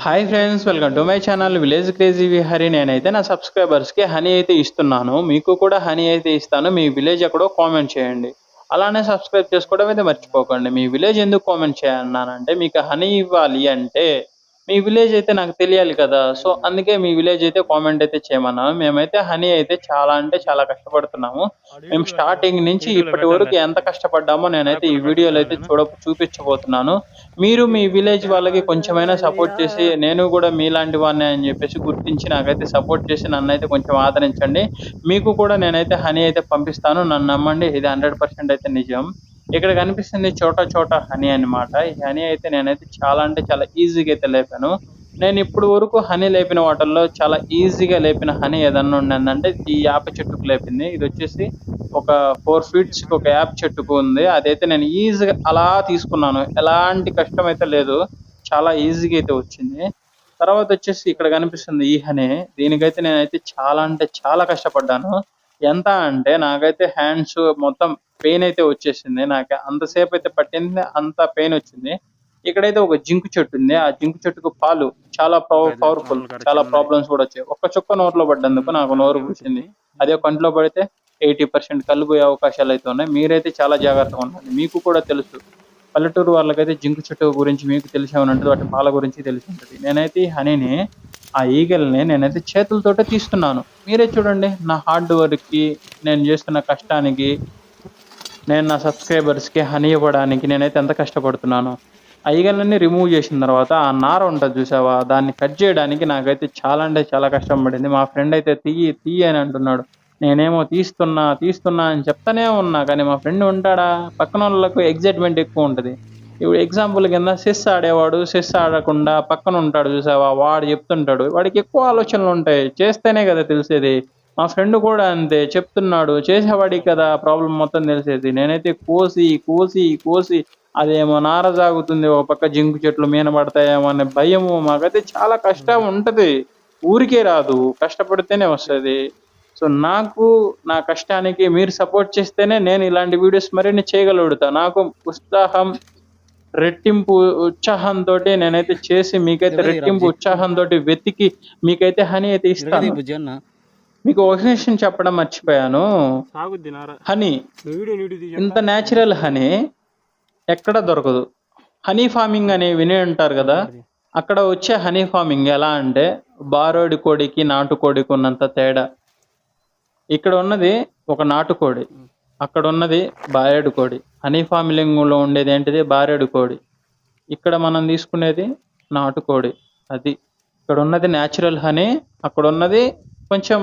Hi friends welcome to my channel village crazy Vihari నేనైతే నా సబ్స్క్రైబర్స్కి హనీ అయితే ఇస్తున్నాను. మీకు కూడా హనీ అయితే ఇస్తాను. మీ విలేజ్ ఎక్కడో కామెంట్ చేయండి. అలానే సబ్స్క్రైబ్ చేసుకోవడం అయితే మర్చిపోకండి. మీ విలేజ్ ఎందుకు కామెంట్ చేయన్నానంటే మీకు హనీ ఇవ్వాలి అంటే మీ విలేజ్ అయితే నాకు తెలియాలి కదా. సో అందుకే మీ విలేజ్ అయితే కామెంట్ అయితే చేయమన్నాము మేమైతే హనీ అయితే చాలా అంటే చాలా కష్టపడుతున్నాము. మేము స్టార్టింగ్ నుంచి ఇప్పటి వరకు ఎంత కష్టపడ్డామో నేనైతే ఈ వీడియోలో అయితే చూడ చూపించబోతున్నాను. మీరు మీ విలేజ్ వాళ్ళకి కొంచెమైనా సపోర్ట్ చేసి నేను కూడా మీలాంటి వాడిని అని చెప్పేసి గుర్తించి నాకైతే సపోర్ట్ చేసి నన్ను అయితే కొంచెం ఆదరించండి. మీకు కూడా నేనైతే హనీ అయితే పంపిస్తాను. నన్ను నమ్మండి. ఇది హండ్రెడ్ పర్సెంట్ అయితే నిజం. ఇక్కడ కనిపిస్తుంది చోట చోట హనీ అన్నమాట. ఈ హనీ అయితే నేనైతే చాలా అంటే చాలా ఈజీగా అయితే లేపాను. నేను ఇప్పుడు వరకు హనీ లేపిన వాటర్లో చాలా ఈజీగా లేపిన హనీ ఏదన్నా ఉండిందంటే ఈ యాప చెట్టుకు లేపింది. ఇది వచ్చేసి ఒక ఫోర్ ఫీట్స్ ఒక యాప్ చెట్టుకు ఉంది. అదైతే నేను ఈజీగా అలా తీసుకున్నాను. ఎలాంటి కష్టం అయితే లేదు. చాలా ఈజీగా అయితే వచ్చింది. తర్వాత వచ్చేసి ఇక్కడ కనిపిస్తుంది ఈ హనీ. దీనికైతే నేనైతే చాలా అంటే చాలా కష్టపడ్డాను. ఎంత అంటే నాకైతే హ్యాండ్స్ మొత్తం పెయిన్ అయితే వచ్చేసింది. నాకు అంతసేపు అయితే పట్టింది అంత పెయిన్ వచ్చింది. ఇక్కడైతే ఒక జింకు చెట్టు ఉంది. ఆ జింకు చెట్టుకు పాలు చాలా పవర్ఫుల్ చాలా ప్రాబ్లమ్స్ కూడా వచ్చాయి. ఒక్క చుక్క నోట్లో పడ్డందుకు నాకు నోరు పూసింది. అదే కంట్లో పడితే ఎయిటీ పర్సెంట్ కళ్ళు పోయే అవకాశాలు అయితే ఉన్నాయి. మీరైతే చాలా జాగ్రత్తగా ఉండండి మీకు కూడా తెలుసు. పల్లెటూరు వాళ్ళకైతే జింకు చెట్టు గురించి మీకు తెలిసే ఉంటుంది వాటి పాల గురించి తెలిసి ఉంటుంది నేనైతే ఈ హనీని ఆ ఈగల్ని నేనైతే చేతులతోటే తీస్తున్నాను. మీరే చూడండి నా హార్డ్ వర్క్కి నేను చేస్తున్న కష్టానికి నేను నా సబ్స్క్రైబర్స్కి హనీ ఇవ్వడానికి నేనైతే ఎంత కష్టపడుతున్నాను. ఐగన్లన్నీ రిమూవ్ చేసిన తర్వాత ఆ నార ఉంటుంది చూసావా? దాన్ని కట్ చేయడానికి నాకైతే చాలా అంటే చాలా కష్టం పడింది. మా ఫ్రెండ్ అయితే తీయి తీయి అని అంటున్నాడు. నేనేమో తీస్తున్నా తీస్తున్నా అని చెప్తానే ఉన్నా కానీ మా ఫ్రెండ్ ఉంటాడా? పక్కన వాళ్ళకు ఎగ్జైట్మెంట్ ఎక్కువ ఉంటుంది. ఇప్పుడు ఎగ్జాంపుల్ కింద సెస్ ఆడేవాడు సెస్ ఆడకుండా పక్కన ఉంటాడు చూసావా? వాడు చెప్తుంటాడు. వాడికి ఎక్కువ ఆలోచనలు ఉంటాయి. చేస్తేనే కదా తెలిసేది. మా ఫ్రెండ్ కూడా అంతే చెప్తున్నాడు చేసేవాడికి కదా ప్రాబ్లం మొత్తం తెలిసేది. నేనైతే కోసి కోసి కోసి అదేమో నార సాగుతుంది ఒక పక్క జింకు చెట్లు మీన పడతాయేమో అనే భయము మాకైతే చాలా కష్టం ఉంటది. ఊరికే రాదు కష్టపడితేనే వస్తుంది. సో నాకు నా కష్టానికి మీరు సపోర్ట్ చేస్తేనే నేను ఇలాంటి వీడియోస్ మరిన్ని చేయగలుగుతా. నాకు ఉత్సాహం రెట్టింపు ఉత్సాహంతో నేనైతే చేసి మీకైతే రెట్టింపు ఉత్సాహంతో వెతికి మీకైతే హనీ అయితే ఇస్తాను. మీకు ఒక విషయం చెప్పడం మర్చిపోయాను. హనీ. ఇంత న్యాచురల్ హనీ ఎక్కడ దొరకదు. హనీ ఫార్మింగ్ అని విని ఉంటారు కదా అక్కడ వచ్చే హనీ ఫార్మింగ్ ఎలా అంటే బారోడి కోడికి నాటుకోడికి ఉన్నంత తేడా. ఇక్కడ ఉన్నది ఒక నాటుకోడి అక్కడ ఉన్నది బారేడు కోడి. హనీ ఫార్మింగ్లో ఉండేది ఏంటిది? బారేడు కోడి. ఇక్కడ మనం తీసుకునేది నాటుకోడి. అది. ఇక్కడ ఉన్నది న్యాచురల్ హనీ అక్కడ ఉన్నది కొంచెం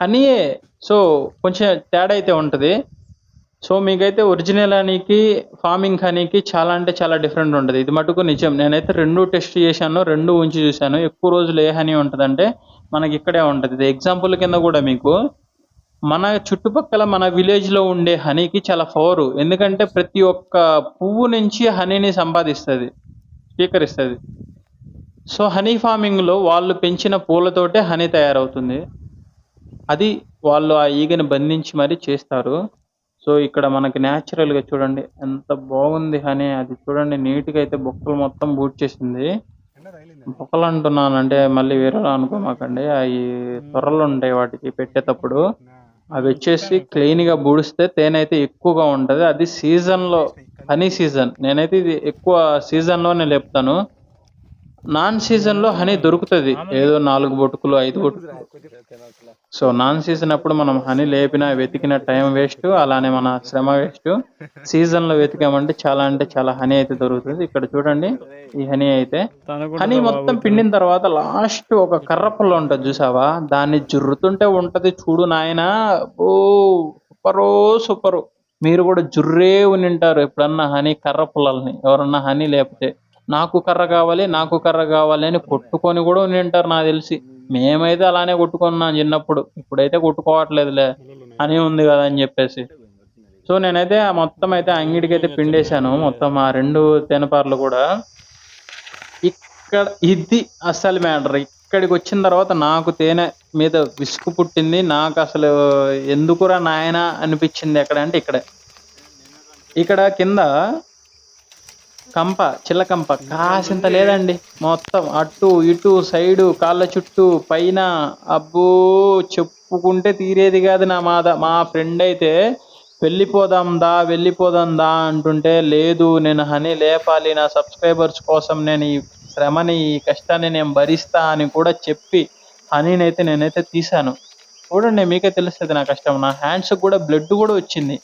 హనీయే. సో కొంచెం తేడా అయితే ఉంటుంది. సో మీకైతే ఒరిజినల్ హనీకి ఫార్మింగ్ హనీకి చాలా అంటే చాలా డిఫరెంట్ ఉంటుంది. ఇది మటుకు నిజం. నేనైతే రెండు టెస్ట్ చేశాను రెండు ఉంచి చూశాను. ఎక్కువ రోజులు ఏ హనీ ఉంటుందంటే మనకి ఇక్కడే ఉంటుంది. ఇది ఎగ్జాంపుల్ కింద కూడా మీకు. మన చుట్టుపక్కల మన విలేజ్లో ఉండే హనీకి చాలా పవర్. ఎందుకంటే ప్రతి ఒక్క పువ్వు నుంచి హనీని సంపాదిస్తుంది స్వీకరిస్తుంది. సో హనీ ఫార్మింగ్లో వాళ్ళు పెంచిన పూలతోటే హనీ తయారవుతుంది. అది వాళ్ళు ఆ ఈగని బంధించి మరీ చేస్తారు. సో ఇక్కడ మనకి natural గా చూడండి ఎంత బాగుంది హనీ. అది చూడండి నీట్గా అయితే బొక్కలు మొత్తం బూట్ చేసింది. బొక్కలు అంటున్నానంటే మళ్ళీ వేరేలా అనుకోమాకండి. అవి త్వరలు ఉంటాయి వాటికి పెట్టేటప్పుడు. అవి వచ్చేసి క్లీన్గా బూడిస్తే తేనె అయితే ఎక్కువగా ఉంటది. అది సీజన్లో హనీ సీజన్. నేనైతే ఇది ఎక్కువ సీజన్లోనే లేపుతాను. నాన్ సీజన్లో హనీ దొరుకుతది. ఏదో నాలుగు బొటుకులు ఐదు బొటుకులు సో నాన్ సీజన్ అప్పుడు మనం హనీ లేపిన వెతికిన టైం వేస్ట్ అలానే మన శ్రమ వేస్ట్ సీజన్లో వెతికామంటే చాలా అంటే చాలా హనీ అయితే దొరుకుతుంది. ఇక్కడ చూడండి ఈ హనీ అయితే. హనీ మొత్తం పిండిన తర్వాత లాస్ట్ ఒక కర్ర పుల్ల ఉంటది చూసావా? దాన్ని జుర్రుతుంటే ఉంటది చూడు నాయన. ఓ సూపరో సూపరు. మీరు కూడా జుర్రే ఉనింటారు ఎప్పుడన్నా హనీ కర్ర పుల్లల్ని. ఎవరన్నా హనీ లేపితే. నాకు కర్ర కావాలి నాకు కర్ర కావాలి అని కొట్టుకొని కూడా ఉనింటారు నాకు తెలిసి. మేమైతే అలానే కొట్టుకున్నాం చిన్నప్పుడు. ఇప్పుడైతే కొట్టుకోవట్లేదులే అని ఉంది కదా అని చెప్పేసి. సో నేనైతే ఆ మొత్తం అయితే అంగిడికి అయితే పిండేశాను. మొత్తం ఆ రెండు తేనెపార్లు కూడా. ఇక్కడ ఇది అసలు మ్యాటర్. ఇక్కడికి వచ్చిన తర్వాత నాకు తేనె మీద విసుగు పుట్టింది. నాకు అసలు ఎందుకురా నాయన అనిపించింది ఎక్కడ అంటే ఇక్కడే. ఇక్కడ కింద కంప చిల్లకంప కాసింత లేదండి. మొత్తం అటు ఇటు సైడు కాళ్ళ చుట్టూ పైన. అబ్బో చెప్పుకుంటే తీరేది కాదు నా మాద. మా ఫ్రెండ్ అయితే వెళ్ళిపోదాం దా వెళ్ళిపోదాం దా అంటుంటే లేదు నేను హనీ లేపాలి. నా సబ్స్క్రైబర్స్ కోసం నేను ఈ శ్రమని ఈ కష్టాన్ని నేను భరిస్తా అని కూడా చెప్పి హనీని అయితే నేనైతే తీశాను. చూడండి మీకే తెలుస్తుంది నా కష్టం. నా హ్యాండ్స్ కూడా బ్లడ్ కూడా వచ్చింది.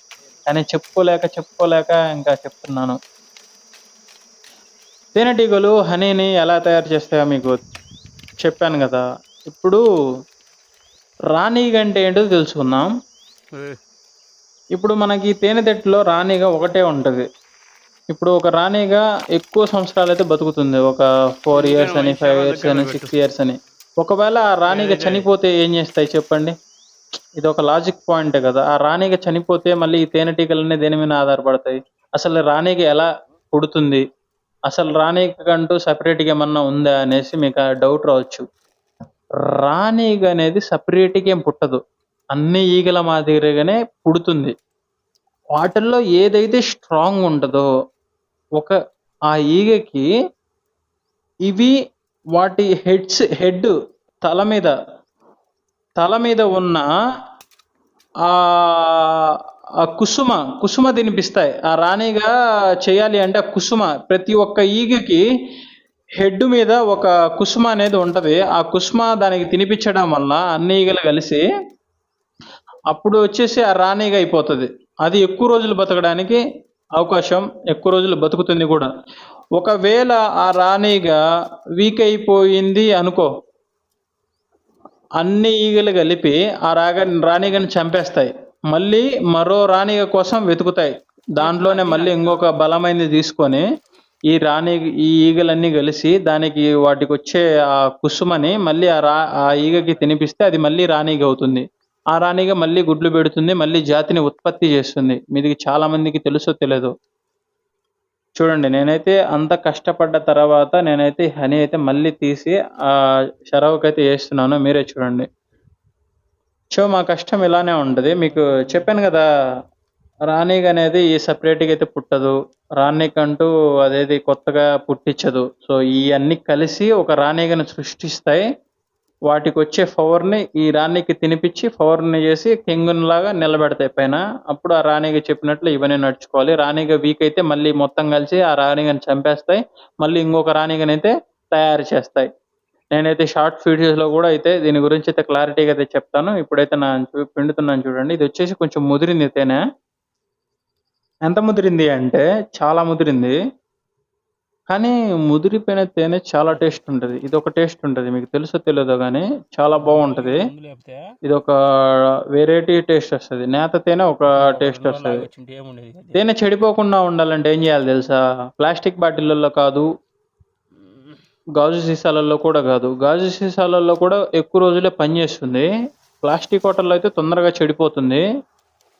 కానీ చెప్పుకోలేక చెప్పుకోలేక ఇంకా చెప్తున్నాను. తేనెటీగలు హనీని ఎలా తయారు చేస్తాయో మీకు చెప్పాను కదా. ఇప్పుడు రాణిగ అంటే ఏంటో తెలుసుకుందాం. ఇప్పుడు మనకి తేనెతెట్టులో రాణిగా ఒకటే ఉంటుంది. ఇప్పుడు ఒక రాణిగా ఎక్కువ సంవత్సరాలు అయితే బతుకుతుంది. ఒక ఫోర్ ఇయర్స్ అని ఫైవ్ ఇయర్స్ అని సిక్స్ ఇయర్స్ అని. ఒకవేళ ఆ రాణిగా చనిపోతే ఏం చేస్తాయి చెప్పండి? ఇది ఒక లాజిక్ పాయింట్ కదా. ఆ రాణిగా చనిపోతే మళ్ళీ ఈ తేనెటీగలన్నీ దేని మీద ఆధారపడతాయి? అసలు రాణిగా ఎలా పుడుతుంది? అసలు రాణికంటూ సపరేట్గా ఏమన్నా ఉందా అనేసి మీకు ఆ డౌట్ రావచ్చు. రాణిగ అనేది సపరేట్గా ఏం పుట్టదు. అన్ని ఈగల మాదిరిగానే పుడుతుంది. వాటిల్లో ఏదైతే స్ట్రాంగ్ ఉంటుందో ఒక ఆ ఈగకి ఇవి వాటి హెడ్స్ హెడ్ తల మీద తల మీద ఉన్న ఆ ఆ కుసుమ కుసుమ తినిపిస్తాయి. ఆ రాణిగా చేయాలి అంటే ఆ కుసుమ. ప్రతి ఒక్క ఈగకి హెడ్ మీద ఒక కుసుమ అనేది ఉంటుంది. ఆ కుసుమ దానికి తినిపించడం వల్ల అన్ని ఈగలు కలిసి అప్పుడు వచ్చేసి ఆ రాణిగా అయిపోతుంది. అది ఎక్కువ రోజులు బతకడానికి అవకాశం ఎక్కువ రోజులు బతుకుతుంది కూడా. ఒకవేళ ఆ రాణిగా వీక్ అయిపోయింది అనుకో అన్ని ఈగలు కలిపి ఆ రాగ రాణిగని చంపేస్తాయి. మళ్ళీ మరో రాణిగ కోసం వెతుకుతాయి. దాంట్లోనే మళ్ళీ ఇంకొక బలమైనది తీసుకొని ఈ రాణి ఈ ఈగలన్నీ కలిసి దానికి వాటికి వచ్చే ఆ కుసుమని మళ్ళీ ఆ రా ఆ ఈగకి తినిపిస్తే అది మళ్ళీ రాణిగ అవుతుంది. ఆ రాణిగా మళ్ళీ గుడ్లు పెడుతుంది మళ్ళీ జాతిని ఉత్పత్తి చేస్తుంది. మీది చాలా మందికి తెలుసో తెలియదు చూడండి నేనైతే అంత కష్టపడ్డ తర్వాత నేనైతే హనీ అయితే మళ్ళీ తీసి ఆ షరవకైతే వేస్తున్నాను. మీరే చూడండి. సో మా కష్టం ఇలానే ఉంటుంది. మీకు చెప్పాను కదా రాణిగ అనేది ఈ సపరేట్గా అయితే పుట్టదు. రాణికంటూ అదేది కొత్తగా పుట్టించదు. సో ఇవన్నీ కలిసి ఒక రాణిగను సృష్టిస్తాయి. వాటికి వచ్చే పవర్ని ఈ రాణికి తినిపించి పవర్ని చేసి కింగున్ లాగా నిలబెడతాయి పైన. అప్పుడు ఆ రాణిగా చెప్పినట్లు ఇవన్నీ నడుచుకోవాలి. రాణిగా వీక్ అయితే మళ్ళీ మొత్తం కలిసి ఆ రాణిగని చంపేస్తాయి. మళ్ళీ ఇంకొక రాణిగనైతే తయారు చేస్తాయి. నేనైతే షార్ట్ వీడియోస్లో కూడా అయితే దీని గురించి అయితే క్లారిటీగా అయితే చెప్తాను. ఇప్పుడైతే నా పిండుతున్నాను చూడండి. ఇది వచ్చేసి కొంచెం ముదిరింది తేనె ఎంత ముదిరింది అంటే చాలా ముదిరింది. కానీ ముదిరిపోయిన తేనె చాలా టేస్ట్ ఉంటుంది. ఇది ఒక టేస్ట్ ఉంటుంది. మీకు తెలుసో తెలియదో కానీ చాలా బాగుంటది. ఇది ఒక వెరైటీ టేస్ట్ వస్తుంది. నేత తేనె ఒక టేస్ట్ వస్తుంది. తేనె చెడిపోకుండా ఉండాలంటే ఏం చేయాలి తెలుసా? ప్లాస్టిక్ బాటిళ్ళల్లో కాదు గాజు సీసాలలో కూడా కాదు. గాజు సీసాలలో కూడా ఎక్కువ రోజులే పనిచేస్తుంది ప్లాస్టిక్ వాటర్లో అయితే తొందరగా చెడిపోతుంది.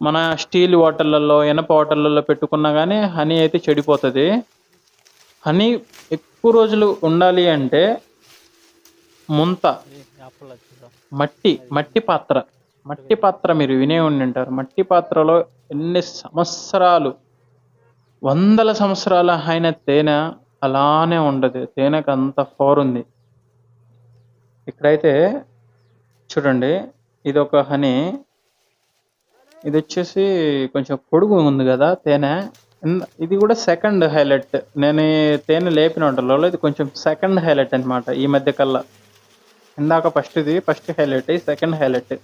మన స్టీల్ వాటర్లలో ఇనప వాటర్లలో పెట్టుకున్నా కానీ హనీ అయితే చెడిపోతుంది. హనీ ఎక్కువ రోజులు ఉండాలి అంటే ముంత మట్టి మట్టి పాత్ర. మట్టి పాత్ర మీరు వినే ఉండి ఉంటారు మట్టి పాత్రలో ఎన్ని సంవత్సరాలు వందల సంవత్సరాల అయిన తేనె అలానే ఉండదు. తేనెకు అంత ఫోర్ ఉంది. ఇక్కడైతే చూడండి ఇది ఒక హనీ. ఇది వచ్చేసి కొంచెం పొడుగు ఉంది కదా తేనె. ఇది కూడా సెకండ్ హైలైట్ నేను తేనె లేపిన వంటలలో ఇది కొంచెం సెకండ్ హైలైట్ అన్నమాట ఈ మధ్య కల్లా. ఇందాక ఫస్ట్ ఇది ఫస్ట్ హైలైట్ సెకండ్ హైలైట్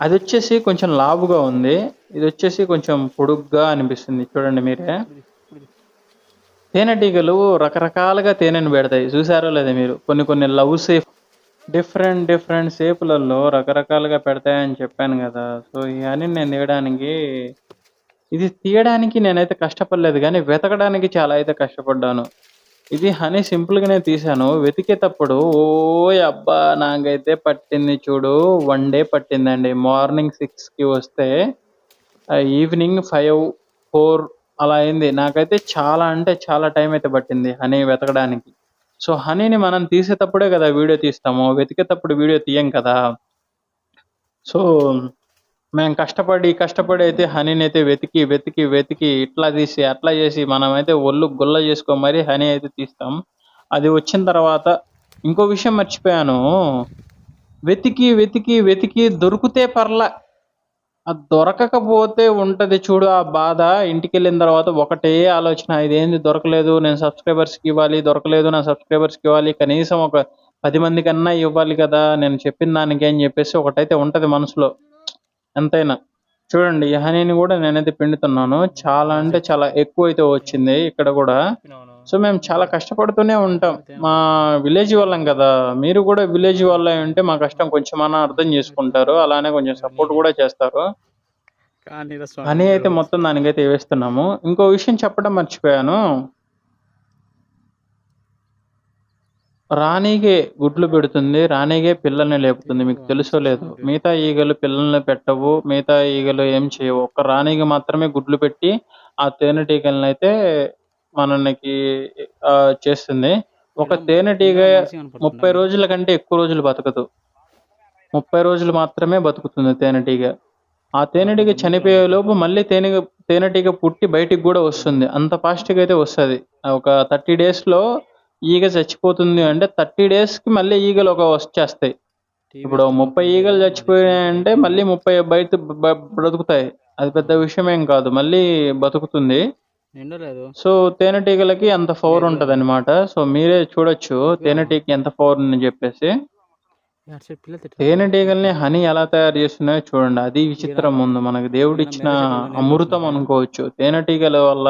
అది వచ్చేసి కొంచెం లావుగా ఉంది. ఇది వచ్చేసి కొంచెం పొడుగ్గా అనిపిస్తుంది. చూడండి మీరే. తేనెటీగలు రకరకాలుగా తేనెను పెడతాయి. చూసారో లేదా మీరు? కొన్ని కొన్ని లవ్ సేఫ్ డిఫరెంట్ డిఫరెంట్ షేపులలో రకరకాలుగా పెడతాయని చెప్పాను కదా. సో ఇవన్నీ నేను తీయడానికి ఇది తీయడానికి నేనైతే కష్టపడలేదు కానీ వెతకడానికి చాలా అయితే కష్టపడ్డాను. ఇది హనీ సింపుల్గానే తీశాను. వెతికేటప్పుడు ఓ అబ్బా నాకైతే పట్టింది చూడు. వన్ డే పట్టిందండి. మార్నింగ్ సిక్స్కి వస్తే ఈవినింగ్ ఫైవ్ ఫోర్ అలా అయింది. నాకైతే చాలా అంటే చాలా టైం అయితే పట్టింది హనీ వెతకడానికి. సో హనీని మనం తీసేటప్పుడే కదా వీడియో తీస్తాము. వెతికేటప్పుడు వీడియో తీయం కదా. సో మేము కష్టపడి కష్టపడి అయితే హనీని అయితే వెతికి వెతికి వెతికి ఇట్లా తీసి అట్లా చేసి మనం అయితే ఒళ్ళు గుల్ల చేసుకో మరి హనీ అయితే తీస్తాం. అది వచ్చిన తర్వాత ఇంకో విషయం మర్చిపోయాను. వెతికి వెతికి వెతికి దొరికితే పర్లా అది దొరకకపోతే ఉంటది చూడు ఆ బాధ. ఇంటికి వెళ్ళిన తర్వాత ఒకటే ఆలోచన ఇదేంది దొరకలేదు నేను సబ్స్క్రైబర్స్కి ఇవ్వాలి దొరకలేదు నా సబ్స్క్రైబర్స్కి ఇవ్వాలి కనీసం ఒక పది మంది కన్నా ఇవ్వాలి కదా నేను చెప్పిన దానికి అని చెప్పేసి ఒకటైతే ఉంటది మనసులో. ఎంతైనా. చూడండి ఈ హనీని కూడా నేనైతే పిండుతున్నాను. చాలా అంటే చాలా ఎక్కువ అయితే వచ్చింది ఇక్కడ కూడా. సో మేము చాలా కష్టపడుతూనే ఉంటాం. మా విలేజ్ వాళ్ళం కదా మీరు కూడా విలేజ్ వాళ్ళ ఉంటే మా కష్టం కొంచెమన్నా అర్థం చేసుకుంటారు. అలానే కొంచెం సపోర్ట్ కూడా చేస్తారు. హనీ అయితే మొత్తం దానికైతే వేస్తున్నాము. ఇంకో విషయం చెప్పడం మర్చిపోయాను. రాణిగే గుడ్లు పెడుతుంది. రాణిగే పిల్లల్ని లేపుతుంది. మీకు తెలుసో లేదు. మిగతా ఈగలు పిల్లల్ని పెట్టవు. మిగతా ఈగలు ఏం చేయవు. ఒక్క రాణికి మాత్రమే గుడ్లు పెట్టి ఆ తేనెటీగలను అయితే మనకి చేస్తుంది. ఒక తేనెటీగ ముప్పై రోజుల కంటే ఎక్కువ రోజులు బతకదు. ముప్పై రోజులు మాత్రమే బతుకుతుంది తేనెటీగ. ఆ తేనెటీగ చనిపోయే లోపు మళ్ళీ తేనె తేనెటీగ పుట్టి బయటికి కూడా వస్తుంది. అంత ఫాస్ట్గా అయితే వస్తుంది. ఒక థర్టీ లో ఈగ చచ్చిపోతుంది అంటే థర్టీ కి మళ్ళీ ఈగలు ఒక వచ్చేస్తాయి. ఇప్పుడు ముప్పై ఈగలు చచ్చిపోయాయంటే మళ్ళీ ముప్పై బయట బ్రతుకుతాయి అది పెద్ద విషయం ఏం కాదు. మళ్ళీ బతుకుతుంది. నిండలేదు సో తేనెటీగలకి అంత పవర్ ఉంటది అనమాట సో మీరే చూడొచ్చు తేనెటీగకి ఎంత పవర్ ఉందని చెప్పేసి. తేనెటీగల్ని హనీ ఎలా తయారు చేస్తున్నాయో చూడండి. అది విచిత్రం ఉంది. మనకి దేవుడిచ్చిన అమృతం అనుకోవచ్చు. తేనెటీగల వల్ల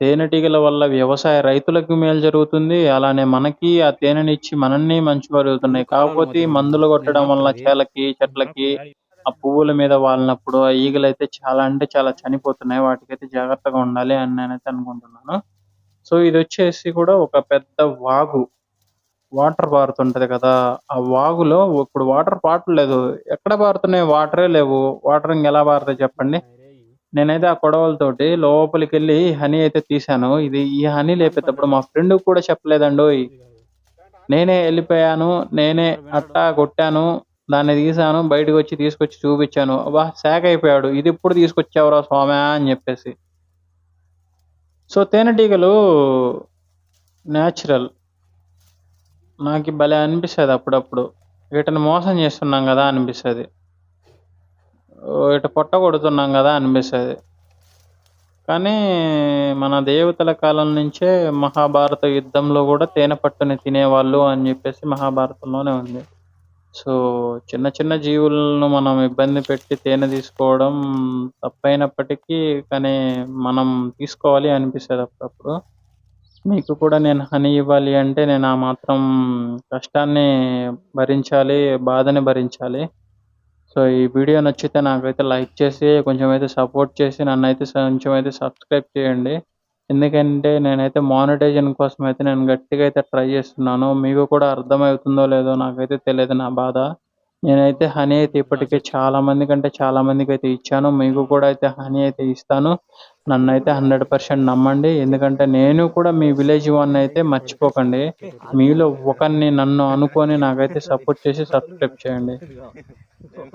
తేనెటీగల వల్ల వ్యవసాయ రైతులకు మేలు జరుగుతుంది. అలానే మనకి ఆ తేనెనిచ్చి మనల్ని మంచి జరుగుతున్నాయి కాకపోతే మందులు కొట్టడం వల్ల చేలకి చెట్లకి ఆ పువ్వుల మీద వాలినప్పుడు ఆ ఈగలు అయితే చాలా అంటే చాలా చనిపోతున్నాయి. వాటికైతే జాగ్రత్తగా ఉండాలి అని నేనైతే అనుకుంటున్నాను. సో ఇది వచ్చేసి కూడా ఒక పెద్ద వాగు. వాటర్ పారుతుంటది కదా. ఆ వాగులో ఇప్పుడు వాటర్ పారట్లేదు ఎక్కడ పారుతున్నాయి? వాటరే లేవు. వాటర్ ఎలా పారుతాయి చెప్పండి? నేనైతే ఆ కొడవలతోటి లోపలికి వెళ్ళి హనీ అయితే తీశాను. ఇది ఈ హనీ లేపేటప్పుడు మా ఫ్రెండ్ కూడా చెప్పలేదండి నేనే వెళ్ళిపోయాను. నేనే అట్టా కొట్టాను. దాన్ని తీసాను బయటకు వచ్చి తీసుకొచ్చి చూపించాను. అబ్బా శాక్ అయిపోయాడు ఇది ఇప్పుడు తీసుకొచ్చావురా స్వామి అని చెప్పేసి. సో తేనెటీగలు న్యాచురల్ నాకు భలే అనిపిస్తుంది అప్పుడప్పుడు. వీటిని మోసం చేస్తున్నాం కదా అనిపిస్తుంది. ఇటు పొట్ట కొడుతున్నాం కదా అనిపిస్తుంది. కానీ మన దేవతల కాలం నుంచే మహాభారత యుద్ధంలో కూడా తేనె పట్టుని తినేవాళ్ళు అని చెప్పేసి మహాభారతంలోనే ఉంది. సో చిన్న చిన్న జీవులను మనం ఇబ్బంది పెట్టి తేనె తీసుకోవడం తప్పైనప్పటికీ కానీ మనం తీసుకోవాలి అనిపిస్తుంది అప్పుడప్పుడు. మీకు కూడా నేను హనీ ఇవ్వాలి అంటే నేను ఆ మాత్రం కష్టాన్ని భరించాలి బాధని భరించాలి. సో ఈ వీడియో నచ్చితే నాకైతే లైక్ చేసి కొంచెం అయితే సపోర్ట్ చేసి నన్ను అయితే కొంచెం అయితే సబ్స్క్రైబ్ చేయండి. ఎందుకంటే నేనైతే మానిటైజేషన్ కోసం అయితే నేను గట్టిగా అయితే ట్రై చేస్తున్నాను. మీకు కూడా అర్థమవుతుందో లేదో నాకైతే తెలియదు నా బాధ. నేనైతే హనీ అయితే ఇప్పటికే చాలా మంది కంటే చాలా మందికి అయితే ఇచ్చాను. మీకు కూడా అయితే హనీ అయితే ఇస్తాను. నన్ను అయితే హండ్రెడ్ పర్సెంట్ నమ్మండి. ఎందుకంటే నేను కూడా మీ విలేజ్ వన్ అయితే మర్చిపోకండి. మీలో ఒకరిని నన్ను అనుకొని నాకైతే సపోర్ట్ చేసి సబ్స్క్రైబ్ చేయండి.